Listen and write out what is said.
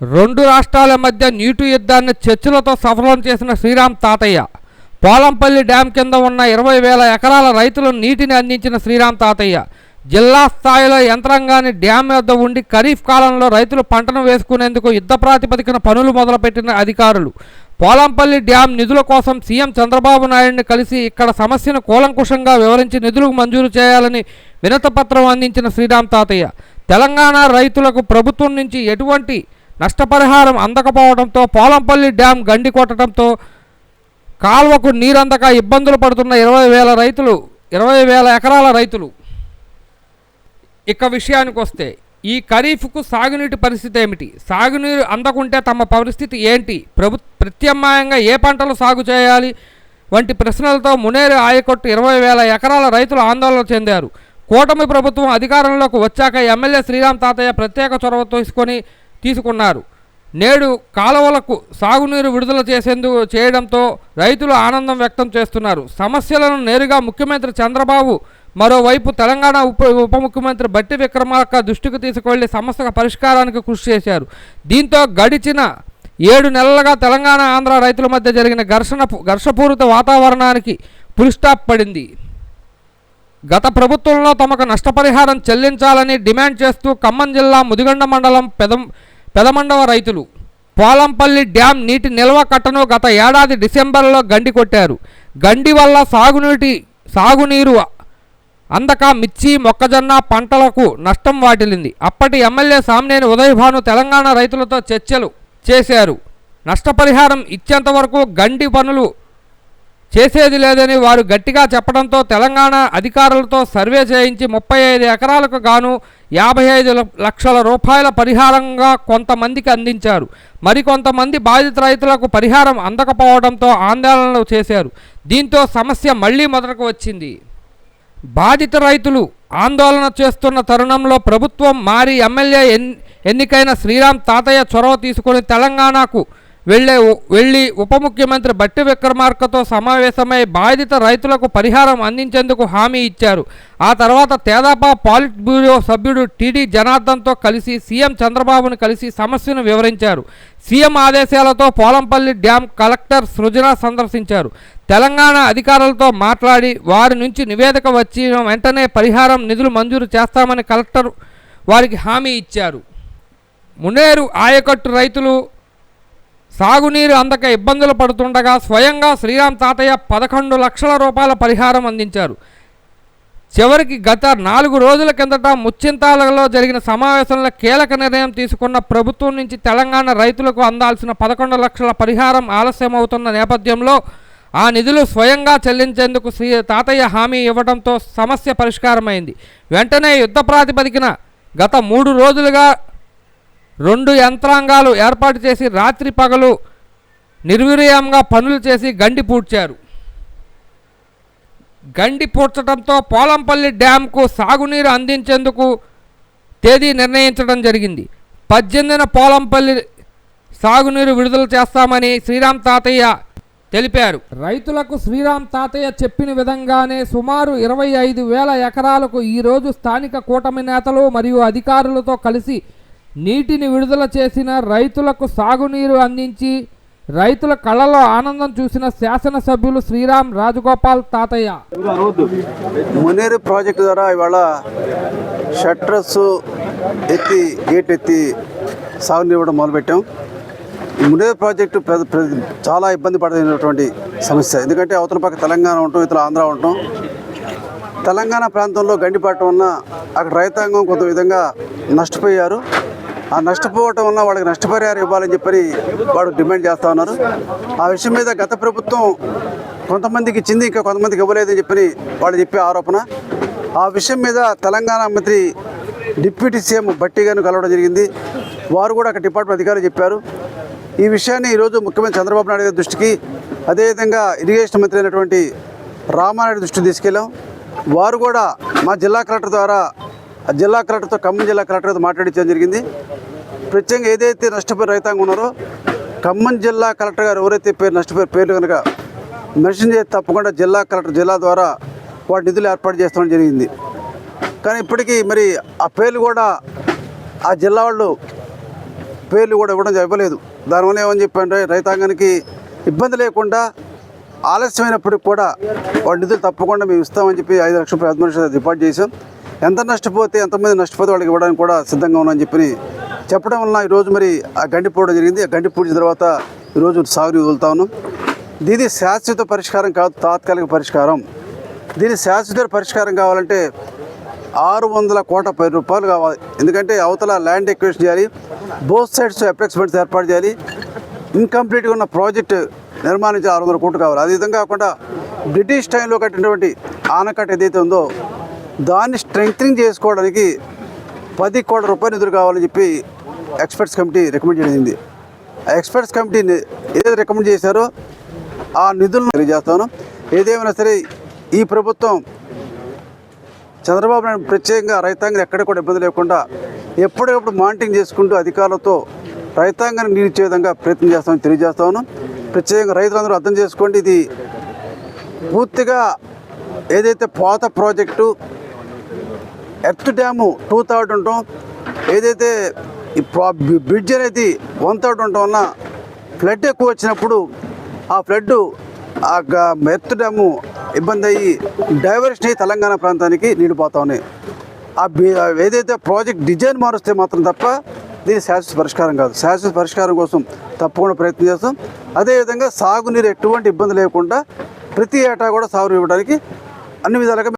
రెండు రాష్ట్రాల మధ్య నీటి యుద్ధాన్ని చర్చలతో సఫలం చేసిన శ్రీరామ్ తాతయ్య. పోలంపల్లి డ్యాం కింద ఉన్న ఇరవై వేల ఎకరాల రైతులు నీటిని అందించిన శ్రీరామ్ తాతయ్య. జిల్లా స్థాయిలో యంత్రాంగాన్ని డ్యాం వద్ద ఉండి ఖరీఫ్ కాలంలో రైతులు పంటను వేసుకునేందుకు యుద్ధ ప్రాతిపదికన పనులు మొదలుపెట్టిన అధికారులు. పోలంపల్లి డ్యాం నిధుల కోసం సీఎం చంద్రబాబు నాయుడిని కలిసి ఇక్కడ సమస్యను కూలంకుషంగా వివరించి నిధులు మంజూరు చేయాలని వినతపత్రం అందించిన శ్రీరామ్ తాతయ్య. తెలంగాణ రైతులకు ప్రభుత్వం నుంచి ఎటువంటి నష్టపరిహారం అందకపోవడంతో పోలంపల్లి డ్యాం గండి కొట్టడంతో కాల్వకు నీరందక ఇబ్బందులు పడుతున్న ఇరవై వేల రైతులు ఇరవై వేల ఎకరాల రైతులు. ఇక విషయానికి వస్తే ఈ ఖరీఫ్కు సాగునీటి పరిస్థితి ఏమిటి? సాగునీరు అందకుంటే తమ పరిస్థితి ఏంటి? ప్రభు ప్రత్యామ్నాయంగా ఏ పంటలు సాగు చేయాలి? వంటి ప్రశ్నలతో మునేరు ఆయకొట్టు ఇరవై వేల ఎకరాల రైతులు ఆందోళన చెందారు. కూటమి ప్రభుత్వం అధికారంలోకి వచ్చాక ఎమ్మెల్యే శ్రీరామ్ తాతయ్య ప్రత్యేక చొరవ తీసుకొని తీసుకున్నారు. నేడు కాలువలకు సాగునీరు విడుదల చేసేందుకు చేయడంతో రైతులు ఆనందం వ్యక్తం చేస్తున్నారు. సమస్యలను నేరుగా ముఖ్యమంత్రి చంద్రబాబు మరోవైపు తెలంగాణ ఉప ఉప ముఖ్యమంత్రి బట్టి విక్రమార్క దృష్టికి తీసుకువెళ్ళి సమస్య పరిష్కారానికి కృషి చేశారు. దీంతో గడిచిన ఏడు నెలలుగా తెలంగాణ ఆంధ్ర రైతుల మధ్య జరిగిన ఘర్షణ ఘర్షపూరిత వాతావరణానికి పులిస్టాప్ పడింది. గత ప్రభుత్వంలో తమకు నష్టపరిహారం చెల్లించాలని డిమాండ్ చేస్తూ ఖమ్మం జిల్లా ముదిగొండ మండలం పెదం పెదమండవ రైతులు పోలంపల్లి డ్యాం నీటి నిల్వ కట్టను గత ఏడాది డిసెంబర్లో గండి కొట్టారు. గండి వల్ల సాగునీటి సాగునీరు అందక మిర్చి మొక్కజొన్న పంటలకు నష్టం వాటిల్లింది. అప్పటి ఎమ్మెల్యే సామ్నేని ఉదయభాను తెలంగాణ రైతులతో చర్చలు చేశారు. నష్టపరిహారం ఇచ్చేంత వరకు గండి పనులు చేసేది లేదని వారు గట్టిగా చెప్పడంతో తెలంగాణ అధికారులతో సర్వే చేయించి ముప్పై ఐదు ఎకరాలకు గాను యాభై ఐదు లక్షల రూపాయల పరిహారంగా కొంతమందికి అందించారు. మరికొంతమంది బాధిత రైతులకు పరిహారం అందకపోవడంతో ఆందోళనలు చేశారు. దీంతో సమస్య మళ్ళీ మొదటకు వచ్చింది. బాధిత రైతులు ఆందోళన చేస్తున్న తరుణంలో ప్రభుత్వం మారి ఎమ్మెల్యే ఎన్ ఎన్నికైన శ్రీరామ్ తాతయ్య చొరవ తీసుకుని తెలంగాణకు వెళ్ళే వెళ్ళి ఉప ముఖ్యమంత్రి బట్టి విక్రమార్కతో సమావేశమై బాధిత రైతులకు పరిహారం అందించేందుకు హామీ ఇచ్చారు. ఆ తర్వాత తేదాపా పాలిట్ బ్యూరో సభ్యుడు టీడీ జనార్దన్తో కలిసి సీఎం చంద్రబాబును కలిసి సమస్యను వివరించారు. సీఎం ఆదేశాలతో పోలంపల్లి డ్యాం కలెక్టర్ సృజన సందర్శించారు. తెలంగాణ అధికారులతో మాట్లాడి వారి నుంచి నివేదిక వచ్చిన వెంటనే పరిహారం నిధులు మంజూరు చేస్తామని కలెక్టర్ వారికి హామీ ఇచ్చారు. మునేరు ఆయకట్టు రైతులు సాగునీరు అందక ఇబ్బందులు పడుతుండగా స్వయంగా శ్రీరామ్ తాతయ్య పదకొండు లక్షల రూపాయల పరిహారం అందించారు. చివరికి గత నాలుగు రోజుల కిందట ముచ్చింతాలలో జరిగిన సమావేశంలో కీలక నిర్ణయం తీసుకున్న ప్రభుత్వం నుంచి తెలంగాణ రైతులకు అందాల్సిన పదకొండు లక్షల పరిహారం ఆలస్యమవుతున్న నేపథ్యంలో ఆ నిధులు స్వయంగా చెల్లించేందుకు శ్రీ తాతయ్య హామీ ఇవ్వడంతో సమస్య పరిష్కారమైంది. వెంటనే యుద్ధ ప్రాతిపదికన గత మూడు రోజులుగా రెండు యంత్రాంగాలు ఏర్పాటు చేసి రాత్రి పగలు నిర్వీర్యంగా పనులు చేసి గండి పూడ్చారు. గండి పూడ్చడంతో పోలంపల్లి డ్యాంకు సాగునీరు అందించేందుకు తేదీ నిర్ణయించడం జరిగింది. పద్దెనిమిదిన పోలంపల్లి సాగునీరు విడుదల చేస్తామని శ్రీరామ్ తాతయ్య తెలిపారు. రైతులకు శ్రీరామ్ తాతయ్య చెప్పిన విధంగానే సుమారు ఇరవై ఐదు వేల ఎకరాలకు ఈరోజు స్థానిక కూటమి నేతలు మరియు అధికారులతో కలిసి నీటిని విడుదల చేసిన రైతులకు సాగునీరు అందించి రైతుల కళ్ళలో ఆనందం చూసిన శాసనసభ్యులు శ్రీరామ్ రాజగోపాల్ తాతయ్య. మునేరు ప్రాజెక్టు ద్వారా ఇవాళ షట్రస్ ఎత్తి గేట్ ఎత్తి సాగునీరు ఇవ్వడం మొదలుపెట్టాం. ఈ మునేరు ప్రాజెక్టు ప్ర- ప్ర- చాలా ఇబ్బంది పడుతున్నటువంటి సమస్య. ఎందుకంటే అవతల పక్క తెలంగాణ ఉంటాం ఇతర ఆంధ్ర ఉంటాం. తెలంగాణ ప్రాంతంలో గండిపడటం వలన అక్కడ రైతాంగం కొంత విధంగా నష్టపోయారు. ఆ నష్టపోవటం వల్ల వాళ్ళకి నష్టపరిహారం ఇవ్వాలని చెప్పని వాడు డిమాండ్ చేస్తూ ఉన్నారు. ఆ విషయం మీద గత ప్రభుత్వం కొంతమందికి ఇచ్చింది ఇంకా కొంతమందికి ఇవ్వలేదని చెప్పని వాళ్ళు చెప్పే ఆరోపణ. ఆ విషయం మీద తెలంగాణ మంత్రి డిప్యూటీ సీఎం బట్టి గారిని కలవడం జరిగింది. వారు కూడా అక్కడ డిపార్ట్మెంట్ అధికారులు చెప్పారు. ఈ విషయాన్ని ఈరోజు ముఖ్యమంత్రి చంద్రబాబు నాయుడు గారి దృష్టికి అదేవిధంగా ఇరిగేషన్ మంత్రి అయినటువంటి రామానాయుడు దృష్టికి తీసుకెళ్ళాం. వారు కూడా మా జిల్లా కలెక్టర్ ద్వారా జిల్లా కలెక్టర్తో ఖమ్మం జిల్లా కలెక్టర్తో మాట్లాడించడం జరిగింది. ప్రత్యేకంగా ఏదైతే నష్టపోయిన రైతాంగం ఉన్నారో ఖమ్మం జిల్లా కలెక్టర్ గారు ఎవరైతే పేరు నష్టపోయిన పేర్లు కనుక మెన్షన్ చేసి తప్పకుండా జిల్లా కలెక్టర్ జిల్లా ద్వారా వాటి నిధులు ఏర్పాటు చేస్తామని జరిగింది. కానీ ఇప్పటికీ మరి ఆ పేర్లు కూడా ఆ జిల్లా వాళ్ళు పేర్లు కూడా ఇవ్వడం ఇవ్వలేదు దానివల్ల ఏమని చెప్పంటే రైతాంగానికి ఇబ్బంది లేకుండా ఆలస్యమైనప్పటికి కూడా వాటి నిధులు తప్పకుండా మేము ఇస్తామని చెప్పి ఐదు లక్షల రూపాయలు అడ్మినిస్ట్రేషన్ రిపోర్ట్ చేశాం. ఎంత నష్టపోతే ఎంతమంది నష్టపోతే వాళ్ళకి ఇవ్వడానికి కూడా సిద్ధంగా ఉన్నామని చెప్పి చెప్పడం వలన ఈరోజు మరి ఆ గండి పోవడం జరిగింది. ఆ గండి పూడిన తర్వాత ఈరోజు సాగు వదులుతా ఉన్నాం. దీని శాశ్వత పరిష్కారం కాదు తాత్కాలిక పరిష్కారం. దీని శాశ్వత పరిష్కారం కావాలంటే ఆరు వందల కోట్ల పది రూపాయలు కావాలి. ఎందుకంటే అవతల ల్యాండ్ ఎక్వేషన్ చేయాలి బోత్ సైడ్స్ అప్లెక్స్మెంట్స్ ఏర్పాటు చేయాలి. ఇన్కంప్లీట్గా ఉన్న ప్రాజెక్ట్ నిర్మాణించి ఆరు వందల కోట్లు కావాలి. అదేవిధంగా కాకుండా బ్రిటిష్ టైంలో కట్టినటువంటి ఆనకట్ట ఏదైతే ఉందో దాన్ని స్ట్రెంగ్థనింగ్ చేసుకోవడానికి పది కోట్ల రూపాయలు నిధులు కావాలని చెప్పి ఎక్స్పర్ట్స్ కమిటీ రికమెండ్ చేసింది. ఆ ఎక్స్పర్ట్స్ కమిటీ ఏదైతే రికమెండ్ చేశారో ఆ నిధులను తెలియజేస్తాను. ఏదేమైనా సరే ఈ ప్రభుత్వం చంద్రబాబు నాయుడు ప్రత్యేకంగా రైతాంగం ఎక్కడ కూడా ఇబ్బంది లేకుండా ఎప్పటికప్పుడు మానిటరింగ్ చేసుకుంటూ అధికారులతో రైతాంగాన్ని నిలిచే విధంగా ప్రయత్నం చేస్తామని తెలియజేస్తాను. ప్రత్యేకంగా రైతులందరూ అర్థం చేసుకోండి ఇది పూర్తిగా ఏదైతే పోత project earth dam two third ఉండటం ఏదైతే ఈ ప్రా- బ్రిడ్జ్ అనేది వన్ థర్డ్ ఉండటం వలన ఫ్లడ్ ఎక్కువ వచ్చినప్పుడు ఆ ఫ్లడ్ ఆ గ- డ్యాము ఇబ్బంది అయ్యి డైవర్షన్ అయ్యి తెలంగాణ ప్రాంతానికి నీళ్ళు పోతా ఉన్నాయి. ఆ బి- ఆ ఏదైతే ప్రాజెక్ట్ డిజైన్ మారుస్తే మాత్రం తప్ప దీని శాశ్వత పరిష్కారం కాదు. శాశ్వత పరిష్కారం కోసం తప్పకుండా ప్రయత్నం చేస్తాం. అదేవిధంగా సాగునీరు ఎటువంటి ఇబ్బంది లేకుండా ప్రతి ఏటా కూడా సాగు ఇవ్వడానికి అన్ని విధాలుగా